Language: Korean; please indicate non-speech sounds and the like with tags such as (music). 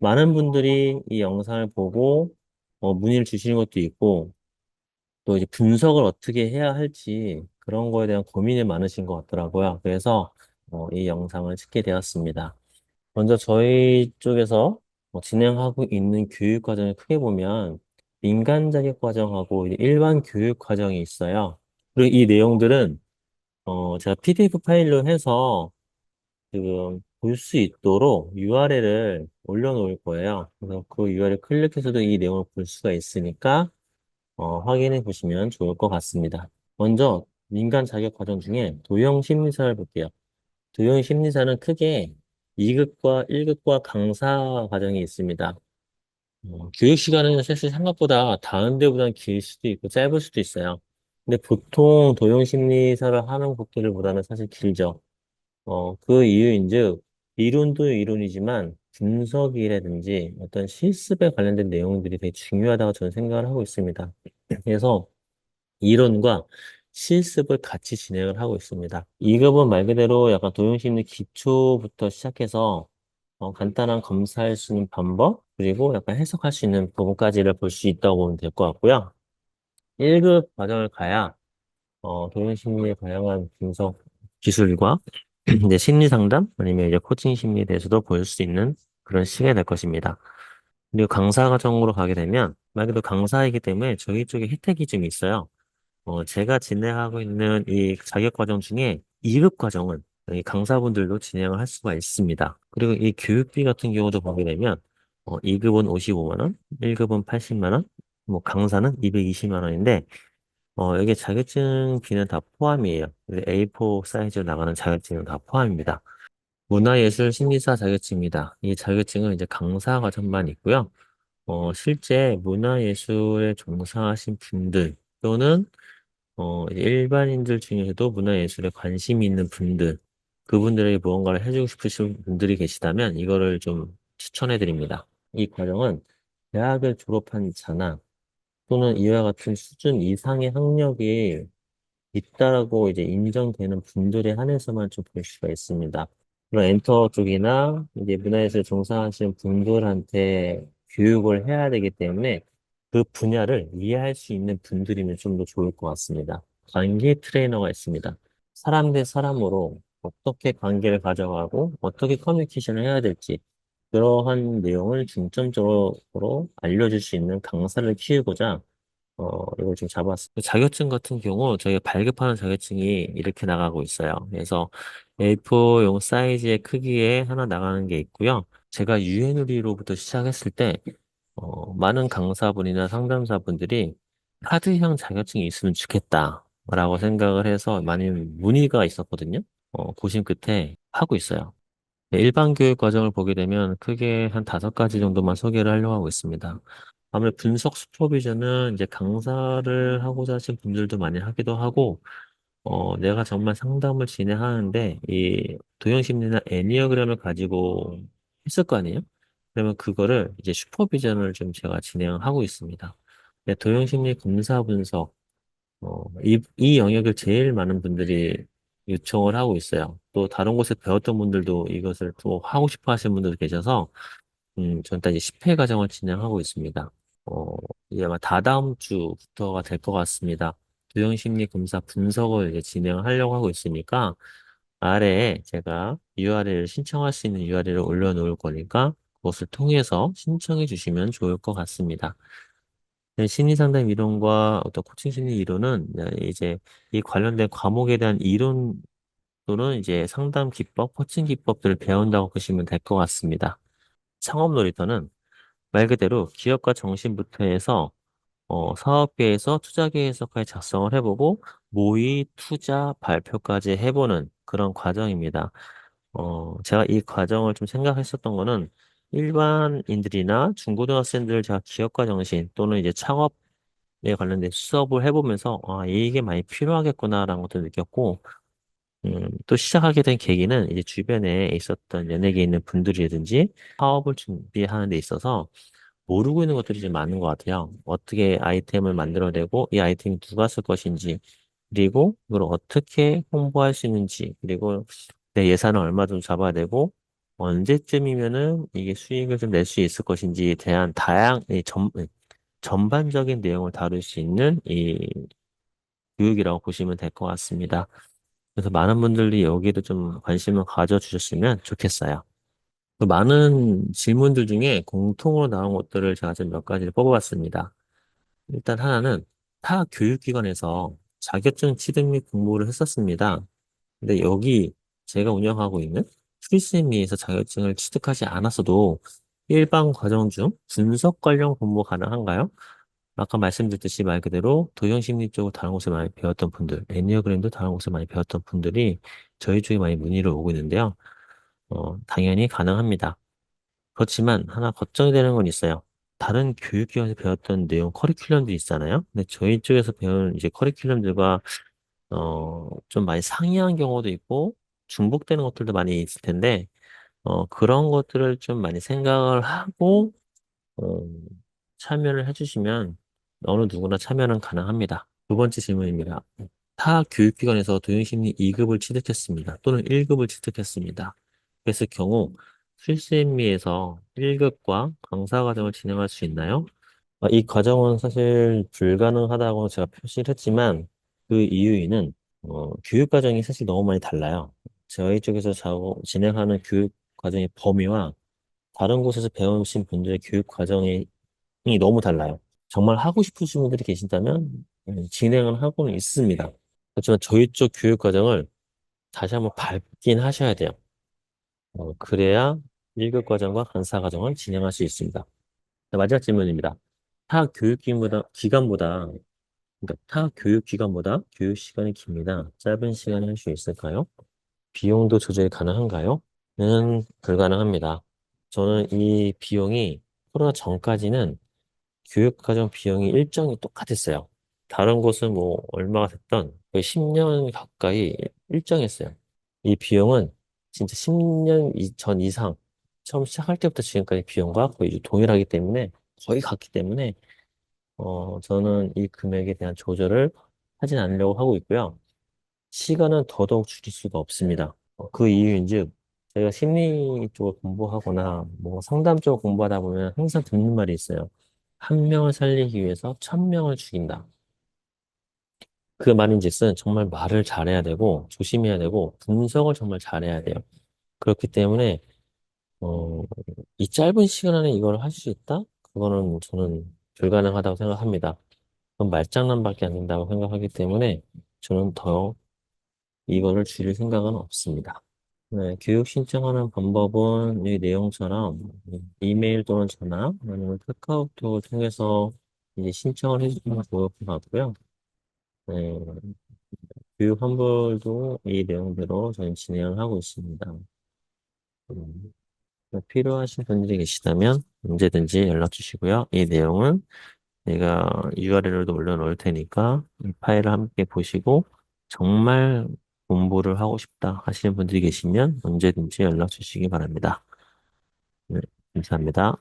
많은 분들이 이 영상을 보고 어, 문의를 주시는 것도 있고 또 이제 분석을 어떻게 해야 할지 그런 거에 대한 고민이 많으신 것 같더라고요. 그래서 어, 이 영상을 찍게 되었습니다. 먼저 저희 쪽에서 뭐 진행하고 있는 교육 과정을 크게 보면 민간 자격 과정하고 일반 교육 과정이 있어요. 그리고 이 내용들은 어, 제가 PDF 파일로 해서 지금 볼 수 있도록 URL을 올려놓을 거예요. 그래서 그 URL 클릭해서도 이 내용을 볼 수가 있으니까 어, 확인해 보시면 좋을 것 같습니다. 먼저 민간 자격 과정 중에 도형 심리사를 볼게요. 도형 심리사는 크게 2급과 1급과 강사 과정이 있습니다. 어, 교육 시간은 사실 생각보다 다른 데보다는 길 수도 있고 짧을 수도 있어요. 근데 보통 도형 심리사를 하는 곳들보다는 사실 길죠. 어, 그 이유인즉 이론도 이론이지만 분석이라든지 어떤 실습에 관련된 내용들이 되게 중요하다고 저는 생각을 하고 있습니다. 그래서 이론과 실습을 같이 진행을 하고 있습니다. 2급은 말 그대로 약간 도형심리 기초부터 시작해서 어, 간단한 검사할 수 있는 방법, 그리고 약간 해석할 수 있는 부분까지를 볼 수 있다고 보면 될 것 같고요. 1급 과정을 가야 어, 도형심리의 다양한 분석 기술과 (clears throat) 이제 심리 상담 아니면 이제 코칭 심리에 대해서도 볼 수 있는 그런 시간이 될 것입니다. 그리고 강사 과정으로 가게 되면 말 그대로 강사이기 때문에 저희 쪽에 혜택이 좀 있어요. 어, 제가 진행하고 있는 이 자격 과정 중에 2급 과정은 이 강사분들도 진행을 할 수가 있습니다. 그리고 이 교육비 같은 경우도 보게 되면 어, 2급은 55만 원, 1급은 80만 원, 뭐 강사는 220만 원인데 어, 여기 자격증 비는 다 포함이에요. A4 사이즈로 나가는 자격증은 다 포함입니다. 문화예술 심리사 자격증입니다. 이 자격증은 이제 강사 과정만 있고요. 어, 실제 문화예술에 종사하신 분들 또는 어, 이제 일반인들 중에서도 문화예술에 관심이 있는 분들, 그분들에게 무언가를 해주고 싶으신 분들이 계시다면 이거를 좀 추천해 드립니다. 이 과정은 대학을 졸업한 자나 또는 이와 같은 수준 이상의 학력이 있다라고 이제 인정되는 분들에 한해서만 좀 볼 수가 있습니다. 그런 엔터 쪽이나 이제 문화예술 종사하시는 분들한테 교육을 해야 되기 때문에 그 분야를 이해할 수 있는 분들이면 좀 더 좋을 것 같습니다. 관계 트레이너가 있습니다. 사람 대 사람으로 어떻게 관계를 가져가고 어떻게 커뮤니케이션을 해야 될지 그러한 내용을 중점적으로 알려줄 수 있는 강사를 키우고자 어, 이걸 좀 잡았어요. 자격증 같은 경우 저희가 발급하는 자격증이 이렇게 나가고 있어요. 그래서 A4용 사이즈의 크기에 하나 나가는 게 있고요. 제가 유엔우리로부터 시작했을 때 어, 많은 강사분이나 상담사분들이 카드형 자격증이 있으면 좋겠다라고 생각을 해서 많이 문의가 있었거든요. 어, 고심 끝에 하고 있어요. 네, 일반 교육 과정을 보게 되면 크게 한 다섯 가지 정도만 소개를 하려고 하고 있습니다. 아무래도 분석 슈퍼비전은 이제 강사를 하고자 하신 분들도 많이 하기도 하고, 어, 내가 정말 상담을 진행하는데, 이 도형심리나 애니어그램을 가지고 했을 거 아니에요? 그러면 그거를 이제 슈퍼비전을 좀 제가 진행하고 있습니다. 네, 도형심리 검사 분석, 어, 이, 이 영역을 제일 많은 분들이 요청을 하고 있어요. 또 다른 곳에서 배웠던 분들도 이것을 또 하고 싶어 하시는 분들도 계셔서, 음, 전 일단 이제 10회 과정을 진행하고 있습니다. 어, 이제 아마 다다음 주부터가 될 것 같습니다. 도형심리 검사 분석을 이제 진행을 하려고 하고 있으니까, 아래에 제가 URL을 신청할 수 있는 URL을 올려놓을 거니까, 그것을 통해서 신청해 주시면 좋을 것 같습니다. 네, 심리 상담 이론과 어떤 코칭 심리 이론은 네, 이제 이 관련된 과목에 대한 이론 또는 이제 상담 기법, 코칭 기법들을 배운다고 보시면 될 것 같습니다. 창업 놀이터는 말 그대로 기업과 정신부터 해서 어, 사업계에서 투자계획서까지 작성을 해보고 모의, 투자, 발표까지 해보는 그런 과정입니다. 어, 제가 이 과정을 좀 생각했었던 거는 일반인들이나 중고등학생들 제가 기업가 정신 또는 이제 창업에 관련된 수업을 해보면서 아, 이게 많이 필요하겠구나라는 것도 느꼈고 음, 또 시작하게 된 계기는 이제 주변에 있었던 연예계에 있는 분들이라든지 사업을 준비하는 데 있어서 모르고 있는 것들이 좀 많은 것 같아요. 어떻게 아이템을 만들어내고 이 아이템이 누가 쓸 것인지 그리고 이걸 어떻게 홍보할 수 있는지 그리고 내 예산을 얼마 정도 잡아야 되고 언제쯤이면은 이게 수익을 좀 낼 수 있을 것인지에 대한 다양, 이 전, 전반적인 내용을 다룰 수 있는 이 교육이라고 보시면 될 것 같습니다. 그래서 많은 분들이 여기도 좀 관심을 가져주셨으면 좋겠어요. 그 많은 질문들 중에 공통으로 나온 것들을 제가 좀 몇 가지를 뽑아봤습니다. 일단 하나는 타 교육기관에서 자격증 취득 및 공부를 했었습니다. 근데 여기 제가 운영하고 있는 프리세미에서 자격증을 취득하지 않았어도 일반 과정 중 분석 관련 공부 가능한가요? 아까 말씀드렸듯이 말 그대로 도형심리 쪽을 다른 곳에 많이 배웠던 분들, 애니어그램도 다른 곳에 많이 배웠던 분들이 저희 쪽에 많이 문의를 오고 있는데요. 어, 당연히 가능합니다. 그렇지만 하나 걱정이 되는 건 있어요. 다른 교육기관에서 배웠던 내용 커리큘럼도 있잖아요. 근데 저희 쪽에서 배운 이제 커리큘럼들과 어, 좀 많이 상이한 경우도 있고 중복되는 것들도 많이 있을 텐데 어, 그런 것들을 좀 많이 생각을 하고 어, 참여를 해주시면 어느 누구나 참여는 가능합니다. 두 번째 질문입니다. 타 교육기관에서 도형심리 2급을 취득했습니다. 또는 1급을 취득했습니다. 그랬을 경우 실시미에서 1급과 강사 과정을 진행할 수 있나요? 아, 이 과정은 사실 불가능하다고 제가 표시를 했지만 그 이유는 어, 교육 과정이 사실 너무 많이 달라요. 저희 쪽에서 진행하는 교육 과정의 범위와 다른 곳에서 배우신 분들의 교육 과정이 너무 달라요. 정말 하고 싶으신 분들이 계신다면 음, 진행을 하고는 있습니다. 그렇지만 저희 쪽 교육 과정을 다시 한번 밟긴 하셔야 돼요. 어, 그래야 1급 과정과 강사 과정을 진행할 수 있습니다. 자, 마지막 질문입니다. 타 교육기관보다, 기간보다, 그러니까 타 교육기관보다 교육 시간이 깁니다. 짧은 시간에 할 수 있을까요? 비용도 조절이 가능한가요? 는 불가능합니다. 저는 이 비용이 코로나 전까지는 교육과정 비용이 일정이 똑같았어요. 다른 곳은 뭐 얼마가 됐던 거의 10년 가까이 일정했어요. 이 비용은 진짜 10년 전 이상 처음 시작할 때부터 지금까지 비용과 거의 동일하기 때문에 거의 같기 때문에 어 저는 이 금액에 대한 조절을 하진 않으려고 하고 있고요. 시간은 더더욱 줄일 수가 없습니다. 어, 그 이유인즉 제가 심리 쪽을 공부하거나 뭐 상담 쪽을 공부하다 보면 항상 듣는 말이 있어요. 한 명을 살리기 위해서 천 명을 죽인다. 그 말인즉슨 정말 말을 잘해야 되고 조심해야 되고 분석을 정말 잘해야 돼요. 그렇기 때문에 어, 이 짧은 시간 안에 이걸 할 수 있다? 그거는 저는 불가능하다고 생각합니다. 그건 말장난밖에 안 된다고 생각하기 때문에 저는 더 이거를 줄일 생각은 없습니다. 네, 교육 신청하는 방법은 이 내용처럼 이메일 또는 전화 아니면 카카오톡을 통해서 이제 신청을 해주시면 좋을 것 같고요. 네, 교육 환불도 이 내용대로 저희 진행을 하고 있습니다. 음, 필요하신 분들이 계시다면 언제든지 연락 주시고요. 이 내용은 제가 URL도 올려놓을 테니까 이 파일을 함께 보시고 정말 공부를 하고 싶다 하시는 분들이 계시면 언제든지 연락 주시기 바랍니다. 네, 감사합니다.